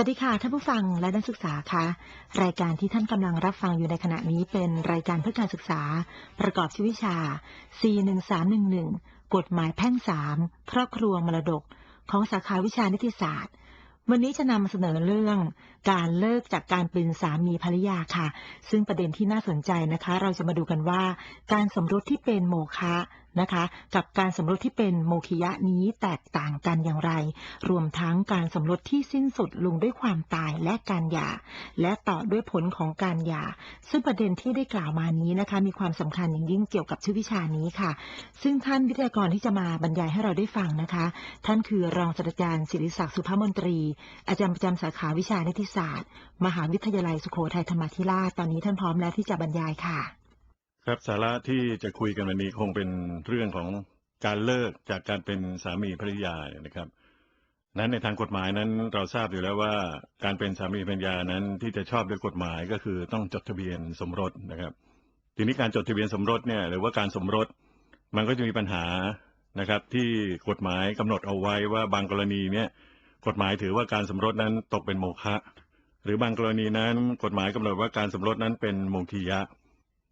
สวัสดีค่ะท่านผู้ฟังและนักศึกษาคะรายการที่ท่านกำลังรับฟังอยู่ในขณะนี้เป็นรายการเพื่อการศึกษา ประกอบชื่อวิชา C1311 กฎหมายแพ่งสามครอบครัวมรดก ของสาขาวิชานิติศาสตร์ วันนี้จะนำเสนอเรื่องการเลิกจากการเป็นสามีภรรยาค่ะ ซึ่งประเด็นที่น่าสนใจนะคะ เราจะมาดูกันว่า การสมรสที่เป็นโมฆะนะคะ กับการสมรสที่เป็นโมคิยะนี้แตกต่างกันอย่างไร รวมทั้งการสมรสที่สิ้นสุดลงด้วยความตายและการหย่า และต่อด้วยผลของการหย่า ซึ่งประเด็นที่ได้กล่าวมานี้นะคะ มีความสำคัญอย่างยิ่งเกี่ยวกับชื่อวิชานี้ค่ะ ซึ่งท่านวิทยากรที่จะมาบรรยายให้เราได้ฟังนะคะ ท่านคือรองศาสตราจารย์ศิริศักดิ์สุภมนตรี อาจารย์ประจำสาขาวิชานิติศาสตร์ มหาวิทยาลัยสุโขทัยธรรมาธิราชตอนนี้ท่านพร้อมแล้วที่จะบรรยายค่ะ ครับสาระที่จะคุยกันวันนี้คงเป็นเรื่องของการเลิกจากการเป็นสามีภรรยาเนี่ยนะครับ นั้นในทางกฎหมายนั้นเราทราบอยู่แล้วว่าการเป็นสามีภรรยานั้นที่จะชอบด้วยกฎหมายก็คือต้องจดทะเบียนสมรสนะครับ ทีนี้การจดทะเบียนสมรสเนี่ยหรือว่าการสมรสมันก็จะมีปัญหานะครับ ที่กฎหมายกำหนดเอาไว้ว่าบางกรณีเนี่ยกฎหมายถือว่าการสมรสนั้นตกเป็นโมฆะหรือบางกรณีนั้นกฎหมายกำหนดว่าการสมรสนั้นเป็นโมคียะ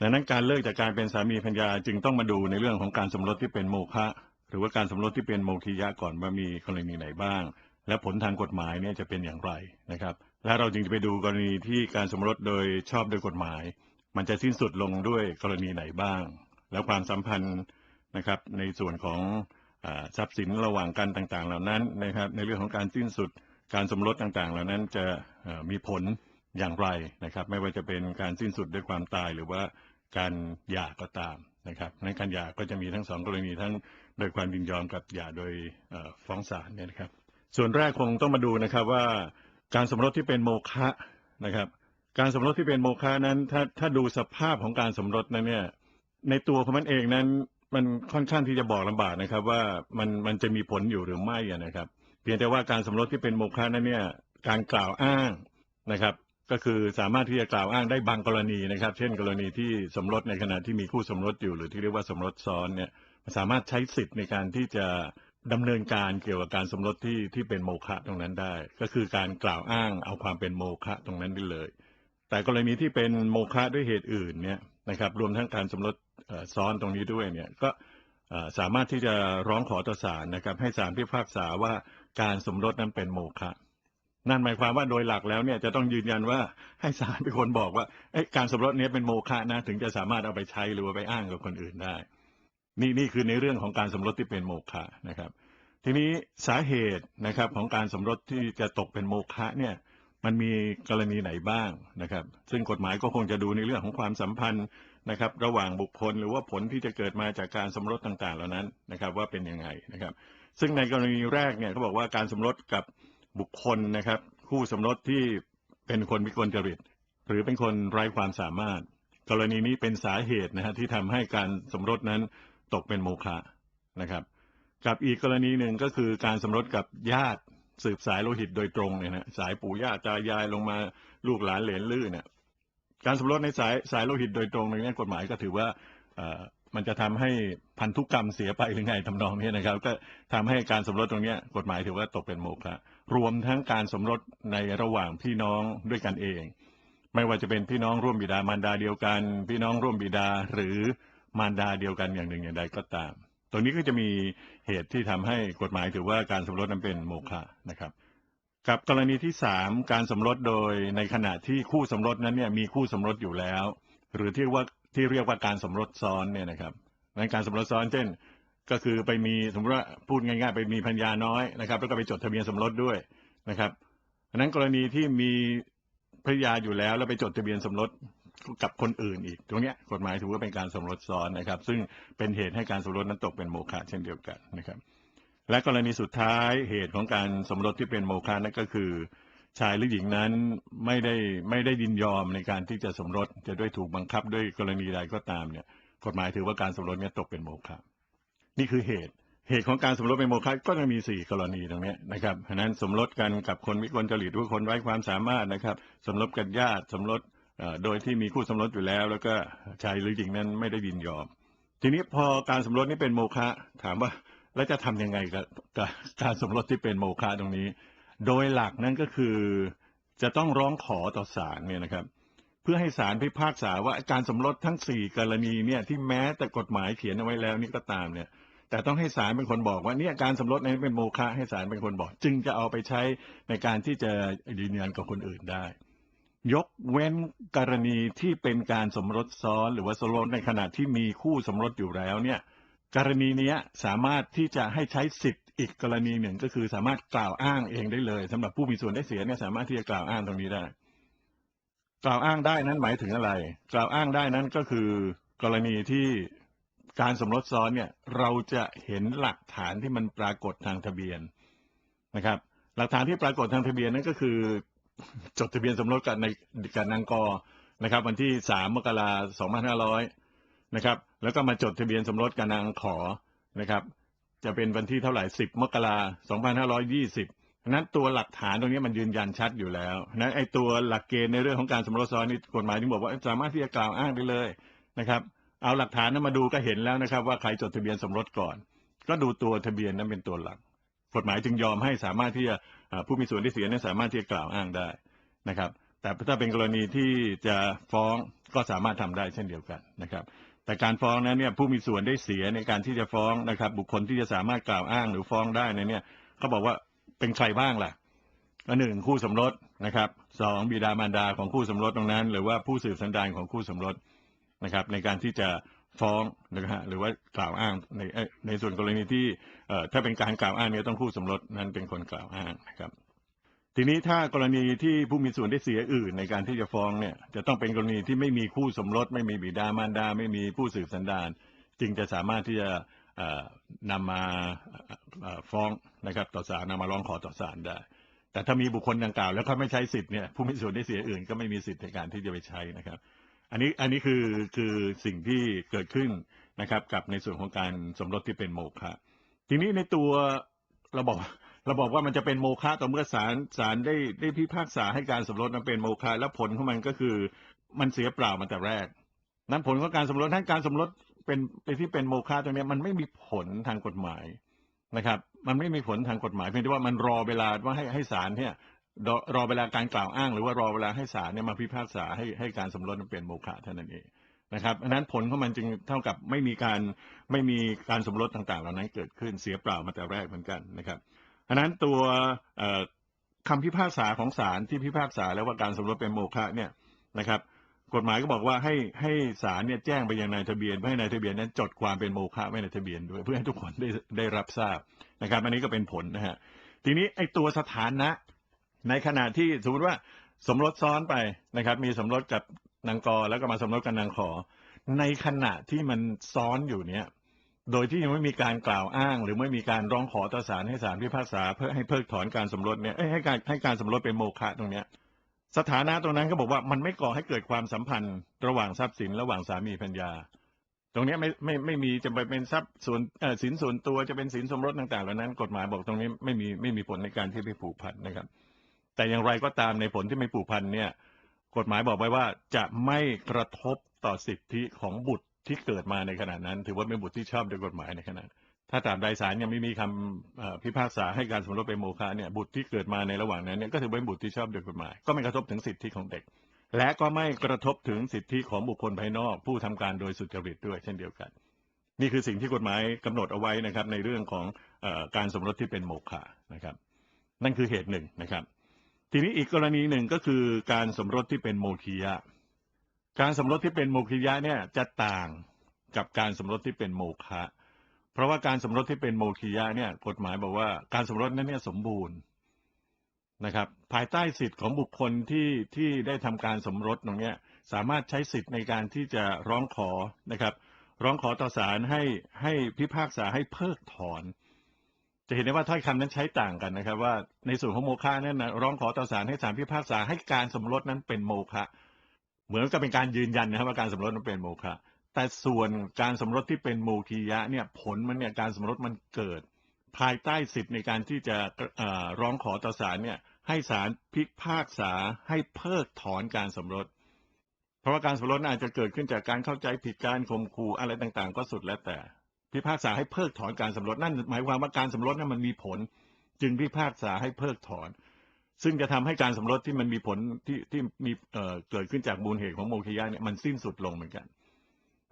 ดังนั้นการเลิกจากการเป็นสามีภรรยาจึงต้องมาดูในเรื่องของการสมรสที่เป็นโมฆะหรือว่าการสมรสที่เป็นโมคียะก่อนว่ามีกรณีไหนบ้าง และผลทางกฎหมายเนี่ยจะเป็นอย่างไรนะครับ และเราจึงจะไปดูกรณีที่การสมรสโดยชอบโดยกฎหมาย มันจะสิ้นสุดลงด้วยกรณีไหนบ้าง แล้วความสัมพันธ์นะครับในส่วนของอทรัพย์สินระหว่างกันต่างๆ เหล่านั้นนะครับ ในเรื่องของการสิ้นสุดการสมรสต่างๆ เหล่านั้นจะมีผล อย่างไรนะครับ ไม่ว่าจะเป็นการสิ้นสุดด้วยความตายหรือว่าการหย่าก็ตามนะครับในการหย่าก็จะมีทั้งสองกรณีทั้งโดยความยินยอมกับหย่าโดยฟ้องศาลเนี่ยนะครับ ส่วนแรกคงต้องมาดูนะครับว่าการสมรสที่เป็นโมฆะนะครับ การสมรสที่เป็นโมฆะนั้นถ้าถ้าดูสภาพของการสมรสนั้นเนี่ยในตัวของมันเองนั้นมันค่อนข้างที่จะบอกลำบากนะครับ ว่ามันมันจะมีผลอยู่หรือไม่นะครับ เพียงแต่ว่าการสมรสที่เป็นโมฆะนั้นเนี่ยการกล่าวอ้างนะครับ ก็คือสามารถที่จะกล่าวอ้างได้บางกรณีนะครับ เช่น กรณีที่สมรสในขณะที่มีคู่สมรสอยู่ หรือที่เรียกว่าสมรสซ้อนเนี่ยสามารถใช้สิทธิ์ในการที่จะดำเนินการเกี่ยวกับการสมรสที่ที่เป็นโมฆะตรงนั้นได้ ก็คือการกล่าวอ้างเอาความเป็นโมฆะตรงนั้นได้เลย แต่กรณีที่เป็นโมฆะด้วยเหตุอื่นเนี่ยนะครับ รวมทั้งการสมรสซ้อนตรงนี้ด้วยเนี่ยก็สามารถที่จะร้องขอต่อศาลนะครับ ให้ศาลพิพากษาว่าการสมรสนั้นเป็นโมฆะ นั่นหมายความว่าโดยหลักแล้วเนี่ยจะต้องยืนยันว่าให้ศาลเป็นคนบอกว่าการสมรสเนี้เป็นโมฆะนะถึงจะสามารถเอาไปใช้หรือว่าไปอ้างกับคนอื่นได้ นี่นี่คือในเรื่องของการสมรสที่เป็นโมฆะนะครับ ทีนี้สาเหตุนะครับของการสมรสที่จะตกเป็นโมฆะเนี่ยมันมีกรณีไหนบ้างนะครับ ซึ่งกฎหมายก็คงจะดูในเรื่องของความสัมพันธ์นะครับ ระหว่างบุคคลหรือว่าผลที่จะเกิดมาจากการสมรสต่างๆ เหล่านั้นนะครับ ว่าเป็นยังไงนะครับ ซึ่งในกรณีแรกเนี่ยเขาบอกว่าการสมรสกับ บุคคลนะครับ คู่สมรสที่เป็นคนวิกลจริต หรือเป็นคนไร้ความสามารถ กรณีนี้เป็นสาเหตุนะฮะที่ทำให้การสมรสนั้นตกเป็นโมฆะนะครับ กับอีกกรณีหนึ่งก็คือการสมรสกับญาติสืบสายโลหิตโดยตรงเนี่ยนะสายปู่ย่าตายายลงมาลูกหลานเหลนลื่นเนี่ยการสมรสในสายสายโลหิตโดยตรงในกฎหมายก็ถือว่าเอ่อมันจะทำให้พันธุกรรมเสียไปหรือไงทำนองนี้นะครับ ก็ทำให้การสมรสตรงนี้กฎหมายถือว่าตกเป็นโมฆะ รวมทั้งการสมรสในระหว่างพี่น้องด้วยกันเอง ไม่ว่าจะเป็นพี่น้องร่วมบิดามารดาเดียวกัน พี่น้องร่วมบิดาหรือมารดาเดียวกันอย่างหนึ่งอย่างใดก็ตาม ตรงนี้ก็จะมีเหตุที่ทำให้กฎหมายถือว่าการสมรสนั้นเป็นโมฆะนะครับ กับกรณีที่สามการสมรสโดยในขณะที่คู่สมรสนั้นเนี่ยมีคู่สมรสอยู่แล้ว หรือที่ว่าที่เรียกว่าการสมรสซ้อนเนี่ยนะครับในการสมรสซ้อนเช่น ก็คือไปมีสมมติว่าพูดง่ายๆ ไปมีพัญญาน้อยนะครับ แล้วก็ไปจดทะเบียนสมรสด้วยนะครับอันนั้นกรณีที่มีภรรยาอยู่แล้ว แล้วไปจดทะเบียนสมรสกับคนอื่นอีก ตรงเนี้ยกฎหมายถือว่าเป็นการสมรสซ้อนนะครับ ซึ่งเป็นเหตุให้การสมรสนั้นตกเป็นโมฆะเช่นเดียวกันนะครับ และกรณีสุดท้ายเหตุของการสมรสที่เป็นโมฆะนั่นก็คือ ชายหรือหญิงนั้นไม่ได้ไม่ได้ยินยอมในการที่จะสมรสจะด้วยถูกบังคับด้วยกรณีใดก็ตามเนี่ย กฎหมายถือว่าการสมรสเนี่ยตกเป็นโมฆะ นี่คือเหตุ เหตุของการสมรสเป็นโมฆะก็จะมีสี่กรณีตรงนี้นะครับฉะนั้นสมรสกันกับคนวิกลจริตหรือคนไร้ความสามารถนะครับ สมรสกับญาติสมรสอ่อโดยที่มีคู่สมรสอยู่แล้ว แล้วก็ชายหรือหญิงนั้นไม่ได้ยินยอม ทีนี้พอการสมรสนี่เป็นโมฆะถามว่าแล้วจะทำยังไงกับกับการสมรสที่เป็นโมฆะตรงนี้ โดยหลักนั้นก็คือจะต้องร้องขอต่อศาลเนี่ยนะครับ เพื่อให้ศาลพิพากษาว่าการสมรสทั้งสี่กรณีเนี่ยที่แม้แต่กฎหมายเขียนเอาไว้แล้วนี่ก็ตามเนี่ย แต่ต้องให้ศาลเป็นคนบอกว่าเนี่ยการสมรสนั้นเป็นโมฆะให้ศาลเป็นคนบอก จึงจะเอาไปใช้ในการที่จะยืนยันกับคนอื่นได้ ยกเว้นกรณีที่เป็นการสมรสซ้อนหรือว่าสมรสในขณะที่มีคู่สมรสอยู่แล้วเนี่ยกรณีนี้สามารถที่จะให้ใช้สิทธิ์อีกกรณีหนึ่งก็คือสามารถกล่าวอ้างเองได้เลยสำหรับผู้มีส่วนได้เสียเนี่ยสามารถที่จะกล่าวอ้างตรงนี้ได้ กล่าวอ้างได้นั้นหมายถึงอะไร กล่าวอ้างได้นั้นก็คือกรณีที่ การสมรสซ้อนเนี่ยเราจะเห็นหลักฐานที่มันปรากฏทางทะเบียนนะครับ หลักฐานที่ปรากฏทางทะเบียนนั่นก็คือ จดทะเบียนสมรสกับในกับนางกอนะครับ วันที่สามมกราสองพันห้าร้อยนะครับ แล้วก็มาจดทะเบียนสมรสกับนางขอนะครับ จะเป็นวันที่เท่าไหร่สิบมกราสองพันห้าร้อยยี่สิบนั้นตัวหลักฐานตรงนี้มันยืนยันชัดอยู่แล้วนั้นไอ้ตัวหลักเกณฑ์ในเรื่องของการสมรสซ้อนนี่กฎหมายที่บอกว่าสามารถที่จะกล่าวอ้างได้เลยนะครับ เอาหลักฐานนั้นมาดูก็เห็นแล้วนะครับ ว่าใครจดทะเบียนสมรสก่อน ก็ดูตัวทะเบียนนั้นเป็นตัวหลัก กฎหมายจึงยอมให้สามารถที่จะผู้มีส่วนได้เสียนั้นสามารถที่จะกล่าวอ้างได้นะครับ แต่ถ้าเป็นกรณีที่จะฟ้องก็สามารถทำได้เช่นเดียวกันนะครับ แต่การฟ้องนั้นเนี่ยผู้มีส่วนได้เสียในการที่จะฟ้องนะครับ บุคคลที่จะสามารถกล่าวอ้างหรือฟ้องได้ในเนี่ยเขาบอกว่าเป็นใครบ้างล่ะก็หนึ่งคู่สมรสนะครับสองบิดามารดาของคู่สมรสตรงนั้น หรือว่าผู้สืบสันดานของคู่สมรส นะครับในการที่จะฟ้องนะฮะหรือว่ากล่าวอ้างในในส่วนกรณีที่เอ่อถ้าเป็นการกล่าวอ้างเนี่ยต้องคู่สมรสนั้นเป็นคนกล่าวอ้างนะครับ ทีนี้ถ้ากรณีที่ผู้มีส่วนได้เสียอื่นในการที่จะฟ้องเนี่ยจะต้องเป็นกรณีที่ไม่มีคู่สมรส ไม่มีบิดามารดา ไม่มีผู้สืบสันดานจึงจะสามารถที่จะนำมาฟ้องนะครับต่อศาลนำมาร้องขอต่อศาลได้ แต่ถ้ามีบุคคลดังกล่าว แล้วเขาไม่ใช้สิทธิ์เนี่ยผู้มีส่วนได้เสียอื่น ก็ไม่มีสิทธิ์ในการที่จะไปใช้นะครับ อันนี้อันนี้คือคือสิ่งที่เกิดขึ้นนะครับ กับในส่วนของการสมรสที่เป็นโมฆะทีนี้ในตัวเราบอกเราบอกว่ามันจะเป็นโมฆะต่อเมื่อศาลศาลได้ได้พิพากษาให้การสมรสนั้นเป็นโมฆะแล้วผลของมันก็คือมันเสียเปล่ามาแต่แรก นั้นผลของการสมรสทั้งการสมรสเป็นเป็นที่เป็นโมฆะตรงนี้มันไม่มีผลทางกฎหมายนะครับ มันไม่มีผลทางกฎหมายเพียงแต่ว่ามันรอเวลาว่าให้ให้ศาลเนี่ย รอรอเวลาการกล่าวอ้าง หรือว่ารอเวลาให้ศาลเนี่ยมาพิพากษาให้ให้การสมรสนั้นเป็นโมฆะเท่านั้นเองนะครับอันนั้นผลของมันจึงเท่ากับไม่มีการไม่มีการสมรสต่างๆ เหล่านั้นเกิดขึ้นเสียเปล่ามาแต่แรกเหมือนกันนะครับอันนั้นตัวเอ่อคำพิพากษาของศาลที่พิพากษาแล้วว่าการสมรสเป็นโมฆะเนี่ยนะครับ กฎหมายก็บอกว่าให้ให้ศาลเนี่ยแจ้งไปยังนายทะเบียนเพื่อให้นายทะเบียนนั้นจดความเป็นโมฆะไว้ในทะเบียนด้วยเพื่อให้ทุกคนได้ได้รับทราบนะครับ อันนี้ก็เป็นผลนะฮะทีนี้ไอ้ตัวสถานะ ในขณะที่สมมติว่าสมรสซ้อนไปนะครับ มีสมรสกับนางกอแล้วก็มาสมรสกับนางขอ ในขณะที่มันซ้อนอยู่เนี่ย โดยที่ยังไม่มีการกล่าวอ้าง หรือไม่มีการร้องขอต่อศาลให้ศาลพิพากษาเพื่อให้เพิกถอนการสมรสเนี่ยเอ้ยให้การให้การสมรสเป็นโมฆะตรงเนี้ยสถานะตรงนั้นก็บอกว่ามันไม่ก่อให้เกิดความสัมพันธ์ ระหว่างทรัพย์สินระหว่างสามีภรรยา ตรงเนี้ยไม่ไม่ไม่มีจะไปเป็นทรัพย์ส่วนเออสินส่วนตัวจะเป็นสินสมรสต่างๆเหล่านั้น กฎหมายบอกตรงนี้ไม่มีไม่มีผลในการที่ไปผูกพันนะครับ แต่อย่างไรก็ตามในผลที่ไม่ผูกพันเนี่ยกฎหมายบอกไว้ว่าจะไม่กระทบต่อสิทธิของบุตรที่เกิดมาในขณะนั้น ถือว่าเป็นบุตรที่ชอบโดยกฎหมายในขณะถ้าตราบใดศาลยังไม่มีคำพิพากษาให้การสมรสเป็นโมฆะเนี่ยบุตรที่เกิดมาในระหว่างนั้นเนี่ยก็ถือว่าเป็นบุตรที่ชอบโดยกฎหมาย ก็ไม่กระทบถึงสิทธิของเด็ก และก็ไม่กระทบถึงสิทธิของบุคคลภายนอก ผู้ทำการโดยสุจริตด้วยเช่นเดียวกัน นี่คือสิ่งที่กฎหมายกำหนดเอาไว้นะครับในเรื่องของอการสมรสที่เป็นโมฆะนะครับ นั่นคือเหตุหนึ่งนะครับ ทีนี้อีกกรณีหนึ่งก็คือการสมรสที่เป็นโมคียะ การสมรสที่เป็นโมคียะเนี่ยจะต่างกับการสมรสที่เป็นโมฆะ เพราะว่าการสมรสที่เป็นโมคียะเนี่ยกฎหมายบอกว่าการสมรสนั้นเนี่ยสมบูรณ์นะครับ ภายใต้สิทธิ์ของบุคคลที่ที่ได้ทำการสมรสตรงเนี้ยสามารถใช้สิทธิ์ในการที่จะร้องขอนะครับ ร้องขอต่อศาลให้ให้พิพากษาให้เพิกถอน จะเห็นได้ว่าถ้อยคำนั้นใช้ต่างกันนะครับ ว่าในส่วนของโมฆะนั้นนะร้องขอต่อศาลให้ศาลพิพากษาให้การสมรสนั้นเป็นโมฆะเหมือนกับเป็นการยืนยันนะครับว่าการสมรสนั้นเป็นโมฆะแต่ส่วนการสมรสที่เป็นโมคียะเนี่ยผลมันเนี่ยการสมรสมันเกิด ภายใต้สิทธิ์ในการที่จะร้องขอต่อศาลเนี่ยให้ศาลพิพากษาให้เพิกถอนการสมรส เพราะว่าการสมรสน่าจะเกิดขึ้นจากการเข้าใจผิดการข่มขู่อะไรต่างๆ ก็สุดแล้วแต่ พิพากษาให้เพิกถอนการสมรสนั่นหมายความว่าการสมรสนั้นมันมีผล จึงพิพากษาให้เพิกถอน ซึ่งจะทำให้การสมรสที่มันมีผลที่ที่มีเอ่อเกิดขึ้นจากมูลเหตุของโมฆะเนี่ยมันสิ้นสุดลงเหมือนกัน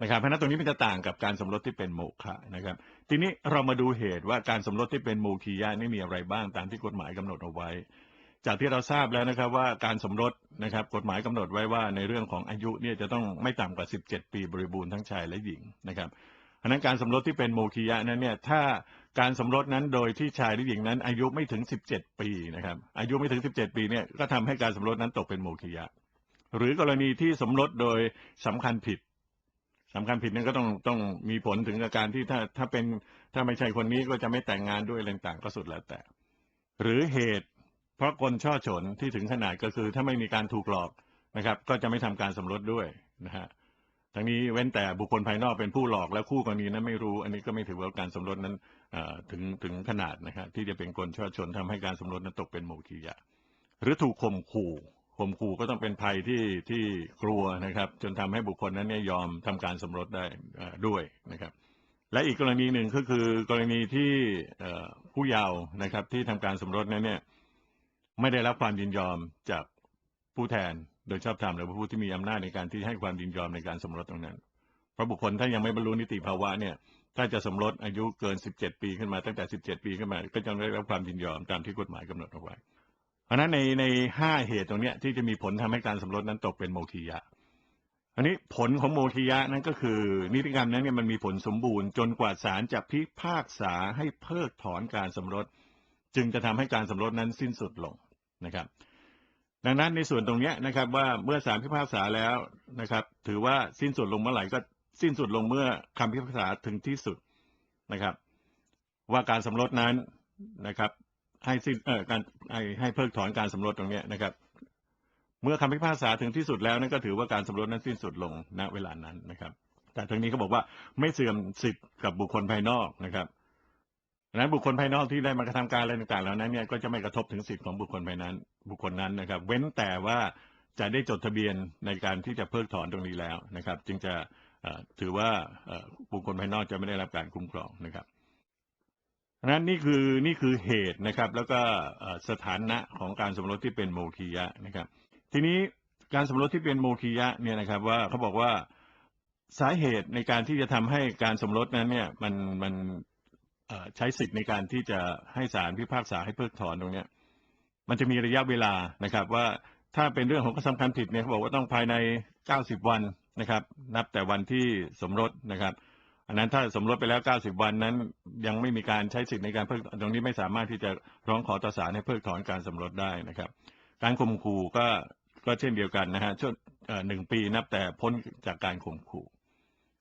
นะครับเพราะนั้นตรงนี้มันจะต่างกับการสมรสที่เป็นโมฆะนะครับ ทีนี้เรามาดูเหตุว่าการสมรสที่เป็นโมคียะนี่มีอะไรบ้างตามที่กฎหมายกำหนดเอาไว้ จากที่เราทราบแล้วนะครับว่าการสมรสนะครับกฎหมายกำหนดไว้ว่าในเรื่องของอายุเนี่ยจะต้องไม่ต่ำกว่า 17 ปีบริบูรณ์ทั้งชายและหญิงนะครับ อันนั้นการสมรสที่เป็นโมคียะนั้นเนี่ยถ้าการสมรสนั้นโดยที่ชายหรือหญิงนั้น อายุไม่ถึง 17 ปีนะครับอายุไม่ถึง 17 ปีเนี่ยก็ทำให้การสมรสนั้นตกเป็นโมคียะ หรือกรณีที่สมรสโดยสำคัญผิดสำคัญผิดนั้นก็ต้องต้องมีผลถึงกับการที่ถ้าถ้าเป็นถ้าไม่ใช่คนนี้ก็จะไม่แต่งงานด้วยอะไรต่างก็สุดแล้วแต่ หรือเหตุ เพราะกลช่อฉนที่ถึงขนาดก็คือถ้าไม่มีการถูกหลอกนะครับ ก็จะไม่ทำการสมรสด้วยนะฮะ ทั้งนี้เว้นแต่บุคคลภายนอกเป็นผู้หลอกแล้วคู่กรณีนั้นไม่รู้ อันนี้ก็ไม่ถือว่าการสมรสนั้นถึงถึงขนาดนะครับที่จะเป็นกลช่อฉนทำให้การสมรสนั้นตกเป็นโมฆะหรือถูกข่มขู่ข่มขู่ก็ต้องเป็นภัยที่ที่กลัวนะครับ จนทำให้บุคคลนั้นเนี่ยยอมทำการสมรสได้ด้วยนะครับ และอีกกรณีหนึ่งก็คือกรณีที่ผู้เยาว์นะครับที่ทำการสมรสนั้นเนี่ยไม่ได้รับความยินยอมจากผู้แทน โดยชอบธรรมหรือผู้ที่มีอำนาจในการที่ให้ความยินยอมในการสมรสตรงนั้นเพราะบุคคลถ้ายังไม่บรรลุนิติภาวะเนี่ย ถ้าจะสมรสอายุเกิน 17 ปีขึ้นมาตั้งแต่ 17 ปีขึ้นมา ก็จะได้รับความยินยอมตามที่กฎหมายกำหนดเอาไว้ เพราะนั้นในในห้าเหตุตรงเนี้ยที่จะมีผลทำให้การสมรสนั้นตกเป็นโมคียะ อันนี้ผลของโมคียะนั้นก็คือ นิติกรรมนั้นเนี่ยมันมีผลสมบูรณ์จนกว่าศาลจะพิพากษาให้เพิกถอนการสมรส จึงจะทำให้การสมรสนั้นสิ้นสุดลงนะครับ ดังนั้นในส่วนตรงนี้นะครับว่าเมื่อศาลพิพากษาแล้วนะครับ ถือว่าสิ้นสุดลงเมื่อไหร่ก็สิ้นสุดลงเมื่อคำพิพากษาถึงที่สุดนะครับ ว่าการสมรสนั้นนะครับ ให้สิ้นเอ่อการให้ให้เพิกถอนการสมรสตรงนี้นะครับ เมื่อคำพิพากษาถึงที่สุดแล้วนั่นก็ถือว่าการสมรสนั้นสิ้นสุดลงณเวลานั้นนะครับ แต่ทางนี้เขาบอกว่าไม่เสื่อมสิทธิ์กับบุคคลภายนอกนะครับ นั้นบุคคลภายนอกที่ได้มากระทำการอะไรต่างๆเหล่านั้นเนี่ยก็จะไม่กระทบถึงสิทธิ์ของบุคคลภายนั้น บุคคลนั้นนะครับ เว้นแต่ว่าจะได้จดทะเบียนในการที่จะเพิกถอนตรงนี้แล้วนะครับ จึงจะถือว่าบุคคลภายนอกจะไม่ได้รับการคุ้มครองนะครับดังนั้นนี่คือนี่คือเหตุนะครับ แล้วก็สถานะของการสมรสที่เป็นโมคียะนะครับ ทีนี้การสมรสที่เป็นโมคียะเนี่ยนะครับว่าเขาบอกว่าสาเหตุในการที่จะทำให้การสมรสนั้นเนี่ยมันมัน ใช้สิทธิ์ในการที่จะให้ศาลพิพากษาให้เพิกถอนตรงนี้มันจะมีระยะเวลานะครับ ว่าถ้าเป็นเรื่องของกระทำการผิดเนี่ยเขาบอกว่าต้องภายใน 90 วันนะครับ นับแต่วันที่สมรสนะครับ อันนั้นถ้าสมรสไปแล้ว 90 วันนั้น ยังไม่มีการใช้สิทธิ์ในการเพิกตรงนี้ไม่สามารถที่จะร้องขอต่อศาลให้เพิกถอนการสมรสได้นะครับ การข่มขู่ก็ก็เช่นเดียวกันนะฮะช่วงหนึ่งปีนับแต่พ้นจากการข่มขู่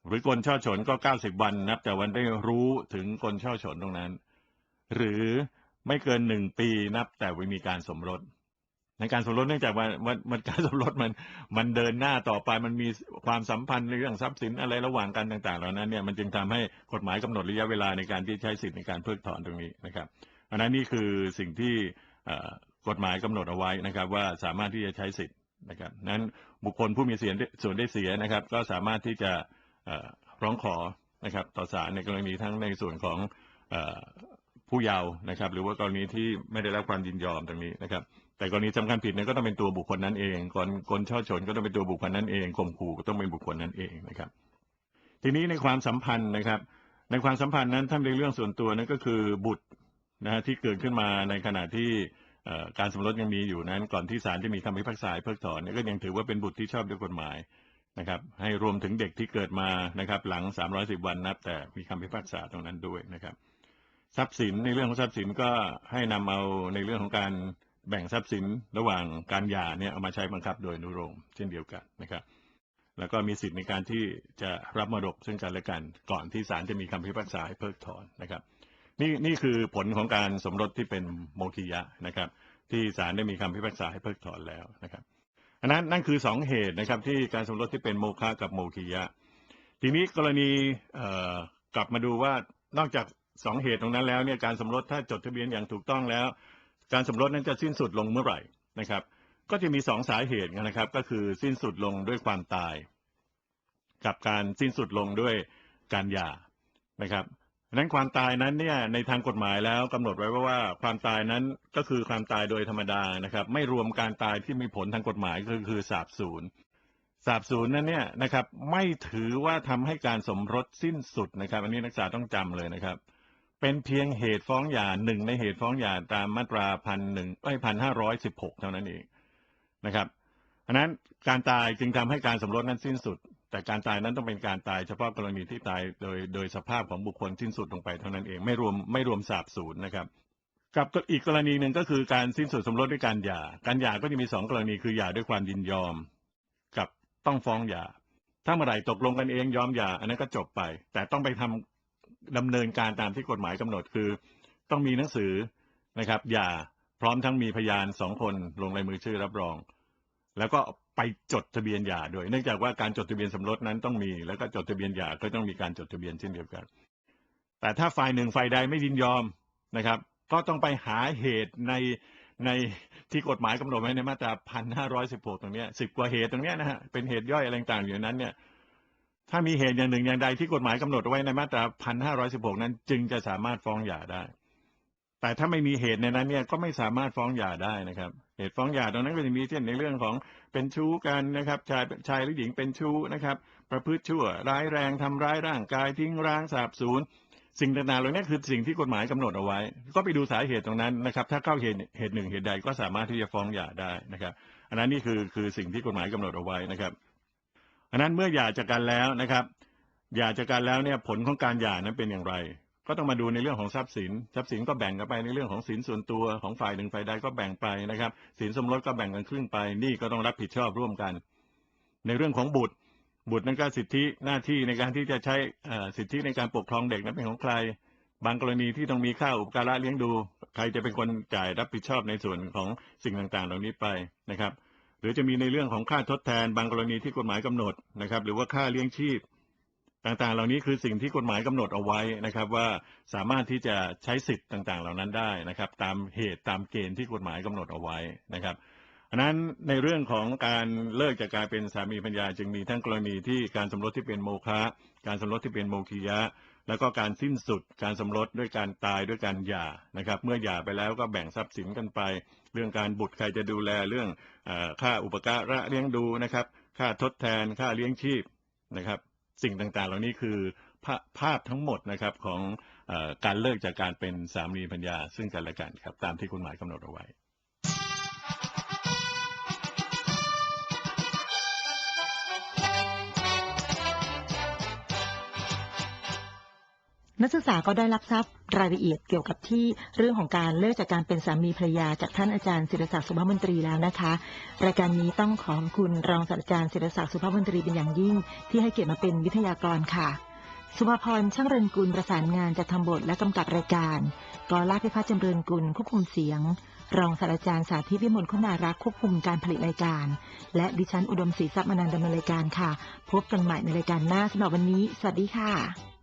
หรือกลช่อฉนก็90วันนับ แต่วันได้รู้ถึงกลช่อฉนตรงนั้น หรือไม่เกินหนึ่งปีนับ แต่มีการสมรสในการสมรสเนื่องจากว่ามันการสมรสมันมันเดินหน้าต่อไปมันมีความสัมพันธ์ในเรื่องทรัพย์สินอะไรระหว่างกันต่าง ๆ เหล่านั้นเนี่ยมันจึงทำให้กฎหมายกำหนดระยะเวลาในการที่ใช้สิทธิ์ในการเพิกถอนตรงนี้นะครับอันนั้นนี่คือสิ่งที่กฎหมายกำหนดเอาไว้นะครับ ว่าสามารถที่จะใช้สิทธิ์นะครับนั้นบุคคลผู้มีเสียส่วนได้เสียนะครับ ก็สามารถที่จะ ร้องขอนะครับต่อศาลในกรณีทั้งในส่วนของอผู้เยาว์นะครับ หรือว่ากรณีที่ไม่ได้รับความยินยอมตรงนี้นะครับ แต่กรณีสำคัญผิดเนี่ยก็ต้องเป็นตัวบุคคลนั้นเองก่อนคนช่อฉนก็ต้องเป็นตัวบุคคลนั้นเองข่มขู่ก็ต้องเป็นบุคคลนั้นเองนะครับ ทีนี้ในความสัมพันธ์นะครับ ในความสัมพันธ์นั้นถ้าเป็นเรื่องส่วนตัวนั่นก็คือบุตรนะฮะที่เกิดขึ้นมาในขณะที่การสมรสยังมีอยู่นั้น ก่อนที่ศาลจะมีคำพิพากษาเพิกถอนเนี่ยก็ยังถือว่าเป็นบุตรที่ชอบด้วยกฎหมาย นะครับ ให้รวมถึงเด็กที่เกิดมานะครับ หลัง 310 วันนับ แต่มีคำพิพากษาตรงนั้นด้วยนะครับ ทรัพย์สินในเรื่องของทรัพย์สินก็ให้นำเอาในเรื่องของการแบ่งทรัพย์สินระหว่างการหย่าเนี่ยเอามาใช้บังคับโดยนุโลมเช่นเดียวกันนะครับ แล้วก็มีสิทธิ์ในการที่จะรับมรดกซึ่งกันและกัน ก่อนที่ศาลจะมีคำพิพากษาให้เพิกถอนนะครับ นี่นี่คือผลของการสมรสที่เป็นโมคียะนะครับ ที่ศาลได้มีคำพิพากษาให้เพิกถอนแล้วนะครับ อันนั้นนั่นคือสองเหตุนะครับที่การสมรสที่เป็นโมฆะกับโมคียะ ทีนี้กรณีกลับมาดูว่านอกจากสองเหตุตรงนั้นแล้วเนี่ยการสมรสถ้าจดทะเบียนอย่างถูกต้องแล้ว การสมรสนั้นจะสิ้นสุดลงเมื่อไหร่นะครับ ก็จะมีสองสาเหตุนะครับ ก็คือสิ้นสุดลงด้วยความตาย กับการสิ้นสุดลงด้วยการหย่านะครับ นั้นความตายนั้นเนี่ยในทางกฎหมายแล้วกำหนดไว้ว่าว่าความตายนั้นก็คือความตายโดยธรรมดานะครับ ไม่รวมการตายที่มีผลทางกฎหมายก็คือสาบสูญสาบสูญนั้นเนี่ยนะครับไม่ถือว่าทำให้การสมรสสิ้นสุดนะครับ อันนี้นักศึกษาต้องจำเลยนะครับ เป็นเพียงเหตุฟ้องหย่าหนึ่งในเหตุฟ้องหย่าตามมาตราพันหนึ่งไอ้พันห้าร้อยสิบหกเท่านั้นเองนะครับอันนั้นการตายจึงทำให้การสมรสนั้นสิ้นสุด แต่การตายนั้นต้องเป็นการตายเฉพาะกรณีที่ตายโดยโดยสภาพของบุคคลสิ้นสุดลงไปเท่านั้นเองไม่รวมไม่รวมสาบสูญนะครับกับอีกกรณีหนึ่งก็คือการสิ้นสุดสมรสด้วยการหย่า การหย่าก็จะมีสองกรณีคือหย่าด้วยความยินยอม กับต้องฟ้องหย่า ถ้าเมื่อไหร่ตกลงกันเองยอมหย่าอันนั้นก็จบไป แต่ต้องไปทำดำเนินการตามที่กฎหมายกำหนดคือ ต้องมีหนังสือนะครับหย่าพร้อมทั้งมีพยานสองคนลงลายมือชื่อรับรอง แล้วก็ไปจดทะเบียนหย่าด้วยเนื่องจากว่าการจดทะเบียนสมรสนั้นต้องมี แล้วก็จดทะเบียนหย่าก็ต้องมีการจดทะเบียนเช่นเดียวกัน แต่ถ้าฝ่ายหนึ่งฝ่ายใดไม่ยินยอมนะครับ ก็ต้องไปหาเหตุในในที่กฎหมายกำหนดไว้ในมาตราพันห้าร้อยสิบหกตรงนี้สิบกว่าเหตุตรงนี้นะฮะเป็นเหตุย่อยอะไรต่างๆอยู่นนั้นเนี่ยถ้ามีเหตุอย่างหนึ่งอย่างใดที่กฎหมายกำหนดไว้ในมาตราพันห้าร้อยสิบหกนั้น จึงจะสามารถฟ้องหย่าได้ แต่ถ้าไม่มีเหตุในนั้นเนี่ยก็ไม่สามารถฟ้องหย่าได้นะครับ เหตุฟ้องหย่าตรงนั้นก็จะมีเช่นในเรื่องของเป็นชู้กันนะครับ ชายชายหรือหญิงเป็นชู้นะครับ ประพฤติชั่วร้ายแรงทำร้ายร่างกายทิ้งร้างสาบสูญสิ่งต่างๆเหล่านี้คือสิ่งที่กฎหมายกำหนดเอาไว้ ก็ไปดูสาเหตุตรงนั้นนะครับ ถ้าเข้าเหตุเหตุหนึ่งเหตุใดก็สามารถที่จะฟ้องหย่าได้นะครับ อันนั้นนี่คือคือสิ่งที่กฎหมายกำหนดเอาไว้นะครับ อันนั้นเมื่อหย่าจากกันแล้วนะครับหย่าจากกันแล้วเนี่ยผลของการหย่านั้นเป็นอย่างไร ก็ต้องมาดูในเรื่องของทรัพย์สิน ทรัพย์สินก็แบ่งกันไปในเรื่องของสินส่วนตัวของฝ่ายหนึ่งฝ่ายใดก็แบ่งไปนะครับ สินสมรสก็แบ่งกันครึ่งไป นี่ก็ต้องรับผิดชอบร่วมกัน ในเรื่องของบุตร บุตรนั้นก็สิทธิหน้าที่ในการที่จะใช้สิทธิในการปกครองเด็กนั้นเป็นของใคร บางกรณีที่ต้องมีค่าอุปการะเลี้ยงดู ใครจะเป็นคนจ่ายรับผิดชอบในส่วนของสิ่งต่างๆ เหล่านี้ไปนะครับ หรือจะมีในเรื่องของค่าทดแทน บางกรณีที่กฎหมายกำหนดนะครับ หรือว่าค่าเลี้ยงชีพ ต่างๆ เหล่านี้คือสิ่งที่กฎหมายกำหนดเอาไว้นะครับ ว่าสามารถที่จะใช้สิทธิ์ต่างๆ เหล่านั้นได้นะครับ ตามเหตุตามเกณฑ์ที่กฎหมายกำหนดเอาไว้นะครับอันนั้นในเรื่องของการเลิกจากการเป็นสามีภรรยาจึงมีทั้งกรณีที่การสมรสที่เป็นโมฆะการสมรสที่เป็นโมคียะ แล้วก็การสิ้นสุดการสมรสด้วยการตายด้วยการหย่านะครับ เมื่อหย่าไปแล้วก็แบ่งทรัพย์สินกันไป เรื่องการบุตรใครจะดูแลเรื่องอค่าอุปการะเลี้ยงดูนะครับ ค่าทดแทนค่าเลี้ยงชีพนะครับ สิ่งต่างๆ เหล่านี้คือภาภาพทั้งหมดนะครับของอการเลิกจากการเป็นสามีภรรยาซึ่งกันและกันครับตามที่กฎหมายกำหนดเอาไว้ นักศึกษาก็ได้รับทราบรายละเอียดเกี่ยวกับที่เรื่องของการเลิกจากการเป็นสามีภรรยาจากท่านอาจารย์ศิรศักดิ์สุภาพมนตรีแล้วนะคะ รายการนี้ต้องขอบคุณรองศาสตราจารย์ศิรศักดิ์สุภาพมนตรีเป็นอย่างยิ่ง ที่ให้เกียรติมาเป็นวิทยากรค่ะ สุภาพรช่างเริญกุลประสานงานจัดทำบทและกำกับรายการกอลาพิพัฒน์จำเริญกุลควบคุมเสียง รองศาสตราจารย์สาธิตวิมลคุณารักควบคุมการผลิตรายการ และดิฉันอุดมศรีทรัพย์มนันท์ดำเนินรายการค่ะ พบกันใหม่ในรายการหน้าสำหรับวันนี้ สวัสดีค่ะ